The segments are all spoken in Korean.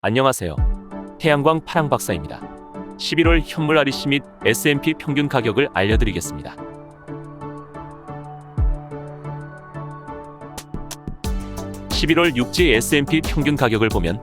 안녕하세요. 태양광 파랑 박사입니다. 11월 현물 REC 및 S&P 평균 가격을 알려드리겠습니다. (11월) 육지 S&P 평균 가격을 보면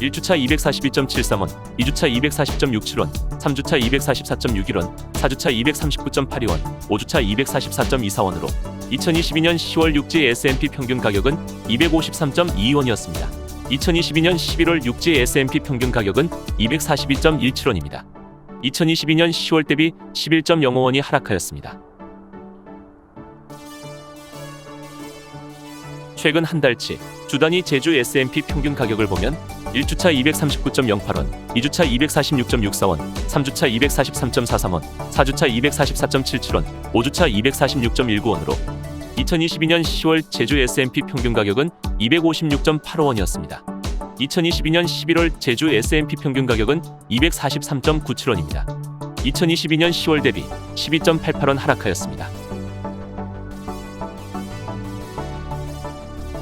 1주차 242.73원, 2주차 240.67원, 3주차 244.61원, 4주차 239.82원, 5주차 244.24원으로 2022년 10월 육지 S&P 평균 가격은 253.22원이었습니다. 2022년 11월 육지 S&P 평균 가격은 242.17원입니다. 2022년 10월 대비 11.05원이 하락하였습니다. 최근 한 달치 주 단위 제주 S&P 평균 가격을 보면 1주차 239.08원, 2주차 246.64원, 3주차 243.43원, 4주차 244.77원, 5주차 246.19원으로 2022년 10월 제주 S&P 평균 가격은 256.85원이었습니다. 2022년 11월 제주 S&P 평균 가격은 243.97원입니다. 2022년 10월 대비 12.88원 하락하였습니다.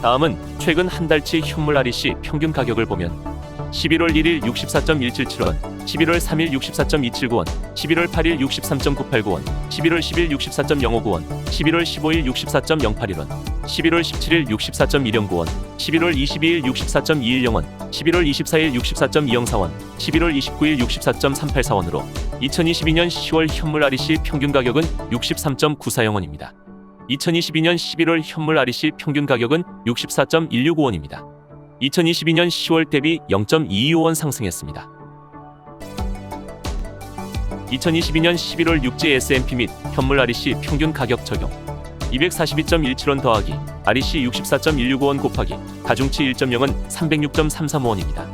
다음은 최근 한 달치 현물 REC 평균 가격을 보면 11월 1일 64.177원, 11월 3일 64.279원, 11월 8일 63.989원, 11월 10일 64.059원, 11월 15일 64.081원, 11월 17일 64.109원, 11월 22일 64.210원, 11월 24일 64.204원, 11월 29일 64.384원으로 2022년 10월 현물 REC 평균 가격은 63.940원입니다. 2022년 11월 현물 REC 평균 가격은 64.165원입니다. 2022년 10월 대비 0.225원 상승했습니다. 2022년 11월 육지 S&P 및 현물 REC 평균 가격 적용 242.17원 더하기 REC 64.165원 곱하기 가중치 1.0은 306.335원입니다.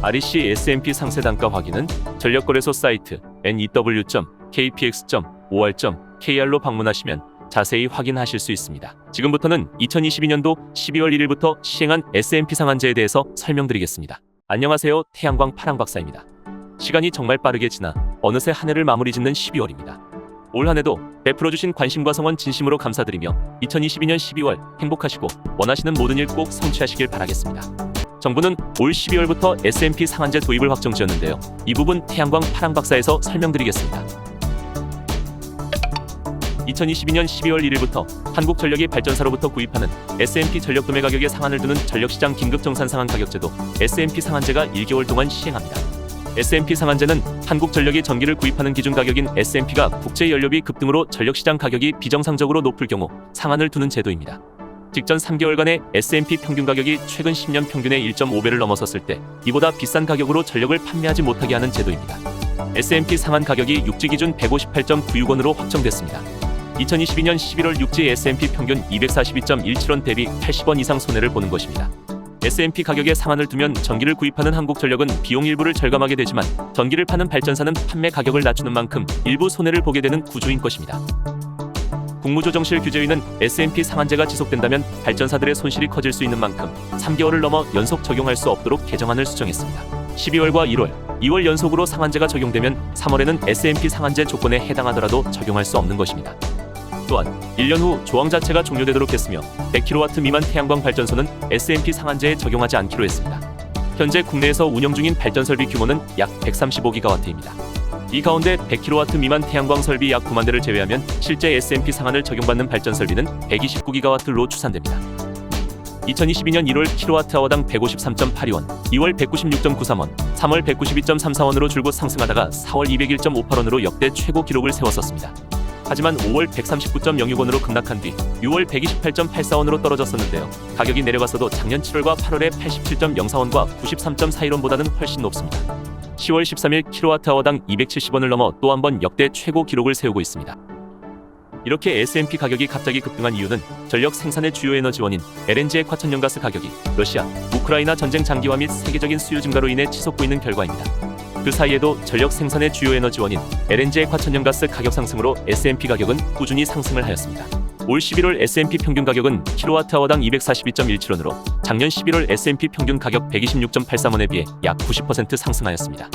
REC S&P 상세 단가 확인은 전력거래소 사이트 new.kpx.or.kr로 방문하시면 자세히 확인하실 수 있습니다. 지금부터는 2022년도 12월 1일부터 시행한 S&P 상한제에 대해서 설명드리겠습니다. 안녕하세요. 태양광 파랑 박사입니다. 시간이 정말 빠르게 지나 어느새 한 해를 마무리 짓는 12월입니다. 올 한 해도 베풀어 주신 관심과 성원 진심으로 감사드리며 2022년 12월 행복하시고 원하시는 모든 일 꼭 성취하시길 바라겠습니다. 정부는 올 12월부터 S&P 상한제 도입을 확정지었는데요. 이 부분 태양광 파랑 박사에서 설명드리겠습니다. 2022년 12월 1일부터 한국전력이 발전사로부터 구입하는 S&P 전력 도매 가격에 상한을 두는 전력시장 긴급 정산 상한 가격제도 S&P 상한제가 1개월 동안 시행합니다. S&P 상한제는 한국전력이 전기를 구입하는 기준 가격인 S&P가 국제 연료비 급등으로 전력시장 가격이 비정상적으로 높을 경우 상한을 두는 제도입니다. 직전 3개월간의 S&P 평균 가격이 최근 10년 평균의 1.5배를 넘어섰을 때 이보다 비싼 가격으로 전력을 판매하지 못하게 하는 제도입니다. S&P 상한 가격이 육지 기준 158.96원으로 확정됐습니다. 2022년 11월 육지 S&P 평균 242.17원 대비 80원 이상 손해를 보는 것입니다. S&P 가격에 상한을 두면 전기를 구입하는 한국전력은 비용 일부를 절감하게 되지만 전기를 파는 발전사는 판매 가격을 낮추는 만큼 일부 손해를 보게 되는 구조인 것입니다. 국무조정실 규제위는 S&P 상한제가 지속된다면 발전사들의 손실이 커질 수 있는 만큼 3개월을 넘어 연속 적용할 수 없도록 개정안을 수정했습니다. 12월과 1월, 2월 연속으로 상한제가 적용되면 3월에는 S&P 상한제 조건에 해당하더라도 적용할 수 없는 것입니다. 또한 1년 후 조항 자체가 종료되도록 했으며 100kW 미만 태양광 발전소는 S&P 상한제에 적용하지 않기로 했습니다. 현재 국내에서 운영 중인 발전 설비 규모는 약 135GW입니다. 이 가운데 100kW 미만 태양광 설비 약 9만 대를 제외하면 실제 S&P 상한을 적용받는 발전 설비는 129GW로 추산됩니다. 2022년 1월 kWh당 153.82원, 2월 196.93원, 3월 192.34원으로 줄곧 상승하다가 4월 201.58원으로 역대 최고 기록을 세웠었습니다. 하지만 5월 139.06원으로 급락한 뒤 6월 128.84원으로 떨어졌었는데요. 가격이 내려갔어도 작년 7월과 8월의 87.04원과 93.41원보다는 훨씬 높습니다. 10월 13일 kWh당 270원을 넘어 또 한 번 역대 최고 기록을 세우고 있습니다. 이렇게 S&P 가격이 갑자기 급등한 이유는 전력 생산의 주요 에너지원인 LNG의 과천연가스 가격이 러시아, 우크라이나 전쟁 장기화 및 세계적인 수요 증가로 인해 치솟고 있는 결과입니다. 그 사이에도 전력 생산의 주요 에너지원인 LNG의 과천연가스 가격 상승으로 S&P 가격은 꾸준히 상승을 하였습니다. 올 11월 S&P 평균 가격은 kWh당 242.17원으로 작년 11월 S&P 평균 가격 126.83원에 비해 약 90% 상승하였습니다.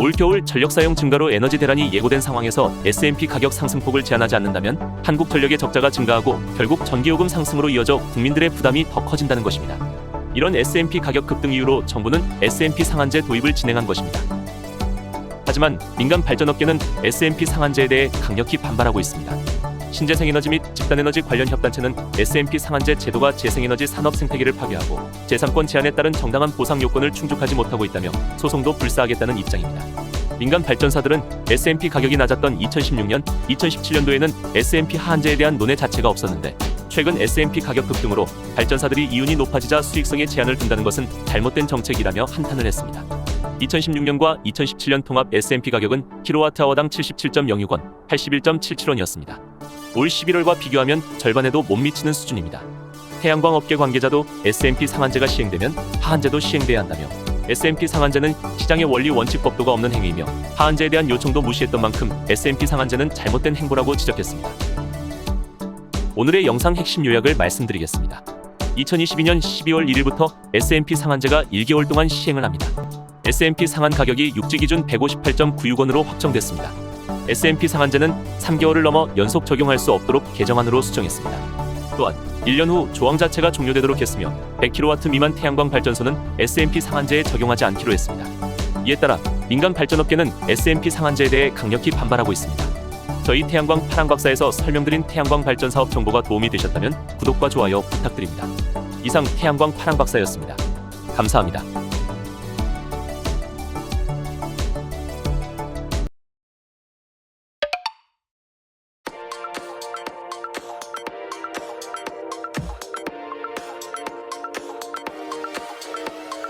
올 겨울 전력 사용 증가로 에너지 대란이 예고된 상황에서 S&P 가격 상승폭을 제한하지 않는다면 한국 전력의 적자가 증가하고 결국 전기요금 상승으로 이어져 국민들의 부담이 더 커진다는 것입니다. 이런 S&P 가격 급등 이후로 정부는 S&P 상한제 도입을 진행한 것입니다. 하지만 민간 발전업계는 S&P 상한제에 대해 강력히 반발하고 있습니다. 신재생에너지 및 집단에너지 관련 협단체는 S&P 상한제 제도가 재생에너지 산업 생태계를 파괴하고 제3권 제한에 따른 정당한 보상 요건을 충족하지 못하고 있다며 소송도 불사하겠다는 입장입니다. 민간 발전사들은 S&P 가격이 낮았던 2016년, 2017년도에는 S&P 하한제에 대한 논의 자체가 없었는데 최근 S&P 가격 급등으로 발전사들이 이윤이 높아지자 수익성에 제한을 둔다는 것은 잘못된 정책이라며 한탄을 했습니다. 2016년과 2017년 통합 S&P 가격은 킬로와트아워당 77.06원, 81.77원이었습니다. 올 11월과 비교하면 절반에도 못 미치는 수준입니다. 태양광 업계 관계자도 S&P 상한제가 시행되면 하한제도 시행돼야 한다며 S&P 상한제는 시장의 원리 원칙 법도가 없는 행위이며 하한제에 대한 요청도 무시했던 만큼 S&P 상한제는 잘못된 행보라고 지적했습니다. 오늘의 영상 핵심 요약을 말씀드리겠습니다. 2022년 12월 1일부터 S&P 상한제가 1개월 동안 시행을 합니다. S&P 상한 가격이 육지 기준 158.96원으로 확정됐습니다. S&P 상한제는 3개월을 넘어 연속 적용할 수 없도록 개정안으로 수정했습니다. 또한 1년 후 조항 자체가 종료되도록 했으며 100kW 미만 태양광 발전소는 S&P 상한제에 적용하지 않기로 했습니다. 이에 따라 민간 발전업계는 S&P 상한제에 대해 강력히 반발하고 있습니다. 저희 태양광 파랑박사에서 설명드린 태양광 발전 사업 정보가 도움이 되셨다면 구독과 좋아요 부탁드립니다. 이상 태양광 파랑박사였습니다. 감사합니다.